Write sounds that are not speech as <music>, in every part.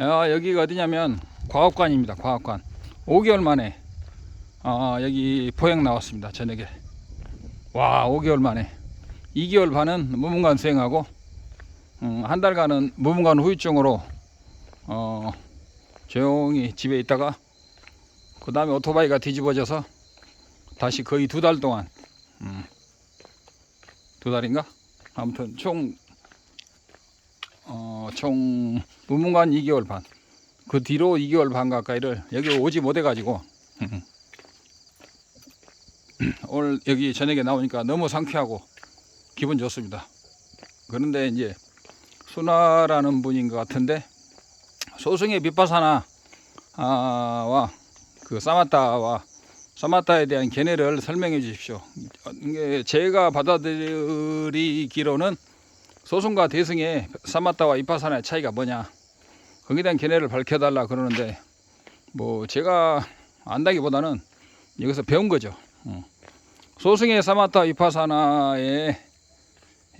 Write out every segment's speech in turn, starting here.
야, 여기가 어디냐면 과학관입니다. 과학관. 5개월 만에 아, 여기 포획 나왔습니다. 저녁에. 와, 5개월 만에. 2개월 반은 무문관 수행하고 음, 한 달간은 무문관 후유증으로 어, 조용히 집에 있다가 그 다음에 오토바이가 뒤집어져서 다시 거의 두 달 동안 음, 두 달인가? 아무튼 총 어, 총 무문관 2개월 반. 그 뒤로 2개월 반 가까이를 여기 오지 못해 가지고 <clears throat> 오늘 여기 저녁에 나오니까 너무 상쾌하고 기분 좋습니다. 그런데 이제 순화라는 분인 것 같은데 소승의 비파사나와 그 사마타와 사마타에 대한 견해를 설명해 주십시오. 제가 받아들이기로는 소승과 대승의 사마타와 이파사나의 차이가 뭐냐 거기에 대한 견해를 밝혀달라 그러는데 뭐 제가 안다기보다는 여기서 배운 거죠. 어. 소승의 사마타 이파사나의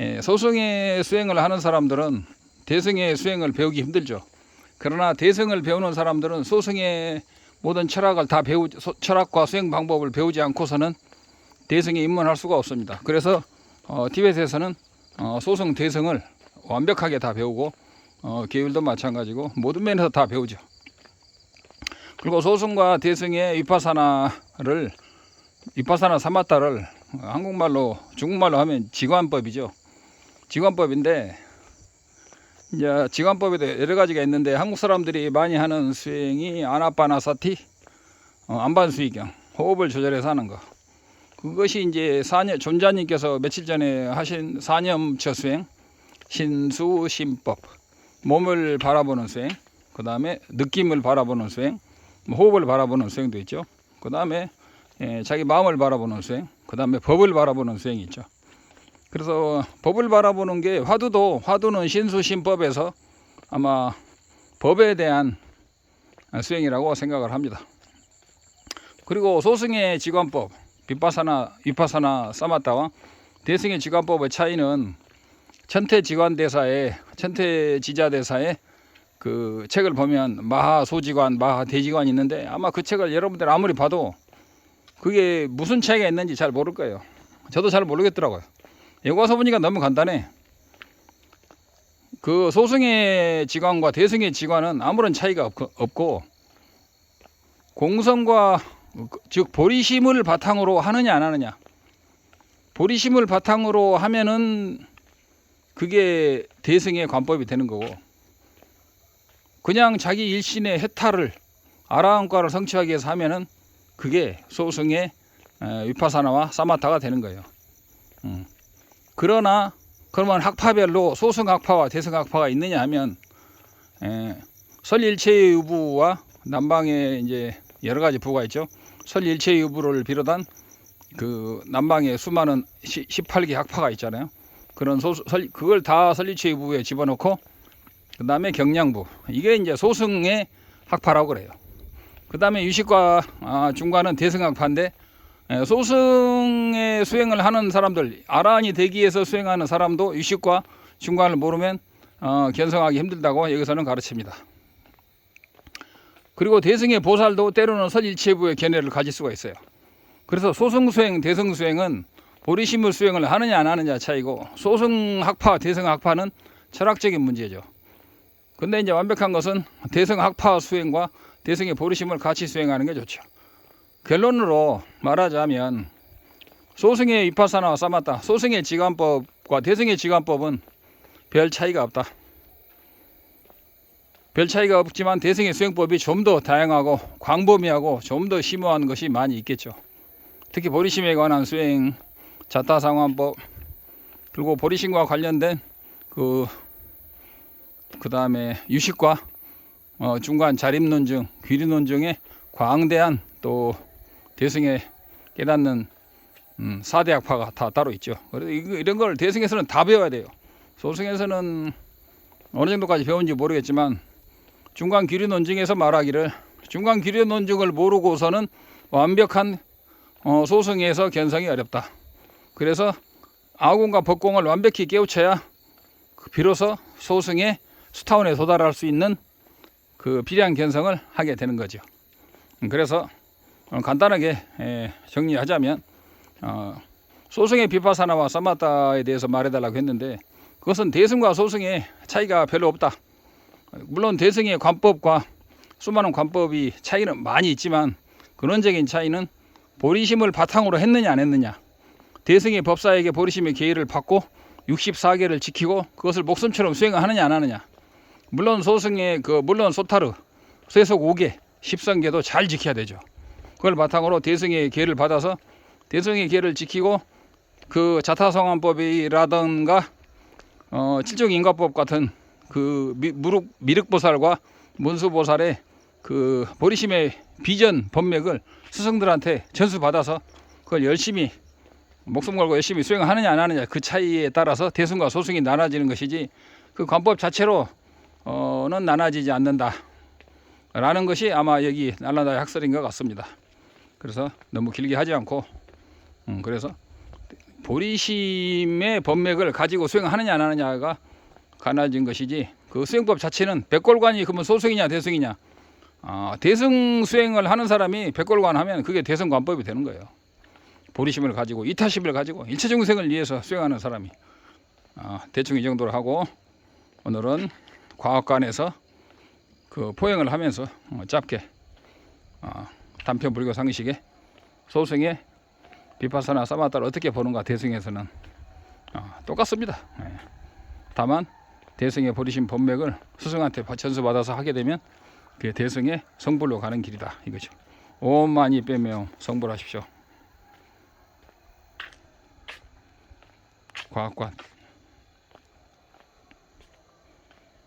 예, 소승의 수행을 하는 사람들은 대승의 수행을 배우기 힘들죠. 그러나 대승을 배우는 사람들은 소승의 모든 철학을 다 배우 소- 철학과 수행 방법을 배우지 않고서는 대승에 입문할 수가 없습니다. 그래서 어, 티벳에서는 어, 소승 대승을 완벽하게 다 배우고 어, 계율도 마찬가지고 모든 면에서 다 배우죠. 그리고 소승과 대승의 위파사나를 위파사나 사마타를 한국말로 중국말로 하면 지관법이죠. 지관법인데 이제 지관법에도 여러 가지가 있는데 한국 사람들이 많이 하는 수행이 아나파나사티, 어, 안반수의경, 호흡을 조절해서 하는 거. 그것이 이제 사녀 존자님께서 며칠 전에 하신 사념처 수행, 신수심법, 몸을 바라보는 수행, 그 다음에 느낌을 바라보는 수행, 뭐 호흡을 바라보는 수행도 있죠. 그 다음에 자기 마음을 바라보는 수행, 그 다음에 법을 바라보는 수행이 있죠. 그래서 법을 바라보는 게 화두도 화두는 신수심법에서 아마 법에 대한 수행이라고 생각을 합니다. 그리고 소승의 지관법, 비파사나, 위파사나, 사마타와 대승의 지관법의 차이는 천태지관대사의 천태지자대사의 그 책을 보면 마하소지관, 마하대지관이 있는데 아마 그 책을 여러분들 아무리 봐도 그게 무슨 차이가 있는지 잘 모를 거예요. 저도 잘 모르겠더라고요. 여기 와서 보니까 너무 간단해. 그 소승의 지관과 대승의 지관은 아무런 차이가 없- 없고 공성과 즉 보리심을 바탕으로 하느냐 안 하느냐. 보리심을 바탕으로 하면은 그게 대승의 관법이 되는 거고 그냥 자기 일신의 해탈을 아라함과를 성취하기 위해서 하면은 그게 소승의 에, 위파사나와 사마타가 되는 거예요. 음. 그러나 그러면 학파별로 소승 학파와 대승 학파가 있느냐 하면 에, 설일체의 유부와 남방에 이제 여러 가지 부가 있죠. 설 일체의 유부를 비롯한 그 남방에 수많은 18개 학파가 있잖아요. 그런 소 설, 그걸 다 설리체의 부에 집어넣고 그 다음에 경량부 이게 이제 소승의 학파라고 그래요. 그 다음에 유식과 아, 중과는 대승학파인데 에, 소승의 수행을 하는 사람들 아란이 위해서 수행하는 사람도 유식과 중간을 모르면 어, 견성하기 힘들다고 여기서는 가르칩니다. 그리고 대승의 보살도 때로는 설일체부의 견해를 가질 수가 있어요. 그래서 소승 수행, 대승 수행은 보리심을 수행을 하느냐 안 하느냐 차이고 소승 학파, 대승 학파는 철학적인 문제죠. 근데 이제 완벽한 것은 대승 학파 수행과 대승의 보리심을 같이 수행하는 게 좋죠. 결론으로 말하자면 소승의 위파사나와 사마타, 소승의 지관법과 대승의 지관법은 별 차이가 없다. 별 차이가 없지만 대승의 수행법이 좀 더 다양하고 광범위하고 좀 더 심오한 것이 많이 있겠죠. 특히 보리심에 관한 수행, 자타상환법, 그리고 보리심과 관련된 그, 그 다음에 유식과 어, 중간 자립론증, 귀리론증의 광대한 또 대승에 깨닫는 음, 사대 학파가 다 따로 있죠. 그래서 이런 걸 대승에서는 다 배워야 돼요. 소승에서는 어느 정도까지 배운지 모르겠지만 중간 귀리 논증에서 말하기를 중간 귀리 논증을 모르고서는 완벽한 어, 소승에서 견성이 어렵다. 그래서 아공과 법공을 완벽히 깨우쳐야 그 비로소 소승의 수타원에 도달할 수 있는 그 비량 견성을 하게 되는 거죠. 음, 그래서 어, 간단하게 에, 정리하자면 어, 소승의 비파사나와 사마타에 대해서 말해달라고 했는데 그것은 대승과 소승의 차이가 별로 없다. 물론 대승의 관법과 수많은 관법이 차이는 많이 있지만 근원적인 차이는 보리심을 바탕으로 했느냐 안 했느냐. 대승의 법사에게 보리심의 계율을 받고 64개를 지키고 그것을 목숨처럼 수행하느냐 안 하느냐. 물론 소승의 그 물론 소타르 세속 5개 10성계도 잘 지켜야 되죠. 그걸 바탕으로 대승의 계를 받아서 대승의 계를 지키고 그 자타성환법이라든가 어, 칠종인과법 같은 그 미, 무륵, 미륵보살과 문수보살의 그 보리심의 비전 법맥을 스승들한테 전수받아서 그걸 열심히 목숨 걸고 열심히 수행하느냐 안 하느냐 그 차이에 따라서 대승과 소승이 나눠지는 것이지 그 관법 자체로 어는 나눠지지 않는다. 라는 것이 아마 여기 날라다의 학설인 것 같습니다. 그래서 너무 길게 하지 않고, 음, 그래서 보리심의 법맥을 가지고 수행하느냐 안 하느냐가 가나진 것이지 그 수행법 자체는 백골관이 그러면 소승이냐 대승이냐 아, 대승 수행을 하는 사람이 백골관 하면 그게 대승관법이 되는 거예요. 보리심을 가지고 이타심을 가지고 일체 중생을 위해서 수행하는 사람이 아, 대충 이 정도로 하고 오늘은 과학관에서 그 포행을 하면서 어, 짧게 어, 단편 불교 상식에 소승의 비파사나 사마타를 어떻게 보는가 대승에서는 어, 똑같습니다. 예. 다만 대승의 버리신 법맥을 스승한테 전수받아서 하게 되면 그 대승의 성불로 가는 길이다 이거죠. 옴 많이 빼며 성불하십시오. 과학관